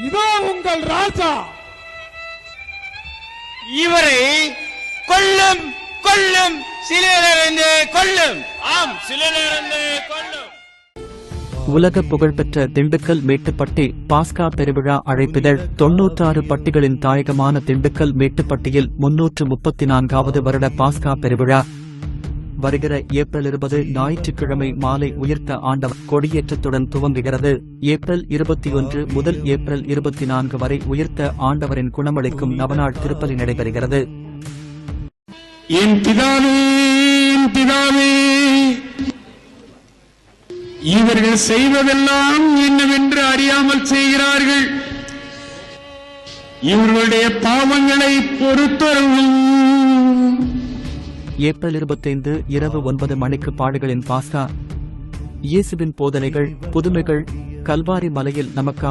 இதோ உங்கள் ராஜா. இவரை கொல்லும் கொல்லும் சிலையிலிருந்து கொல்லும். ஆம் சிலையிலிருந்து கொல்லும். உலக புகழ்பெற்ற திண்டுக்கல் மேட்டுப்பட்டி பாஸ்கா பெருவிழா அழைப்பிதழ் தொன்னூற்றாறு பட்டிகளின் தாயகமான திண்டுக்கல் மேட்டுப்பட்டியில் முன்னூற்று முப்பத்தி நான்காவது வருட பாஸ்கா பெருவிழா வருகிற ஏப்ரல் இருபது ஞாயிற்றுக்கிழமை மாலை உயிர்த்த ஆண்டவர் கொடியேற்றத்துடன் துவங்குகிறது. ஏப்ரல் இருபத்தி ஒன்று முதல் ஏப்ரல் இருபத்தி நான்கு வரை உயிர்த்த ஆண்டவரின் குணமளிக்கும் நவநாள் திருப்பலி நடைபெறுகிறது. என் பிதாவே பிதாவே இவர்கள் செய்வதெல்லாம் என்னவென்று அறியாமல் செய்கிறார்கள். இவர்களுடைய பாவங்களை பொறுத்தருளும் ஏப்ரல் இருபத்தைந்து இரவு ஒன்பது மணிக்கு பாடுகளின் பாஸ்கா. இயேசுவின் போதனைகள் புதுமைகள் கல்வாரி மலையில் நமக்காக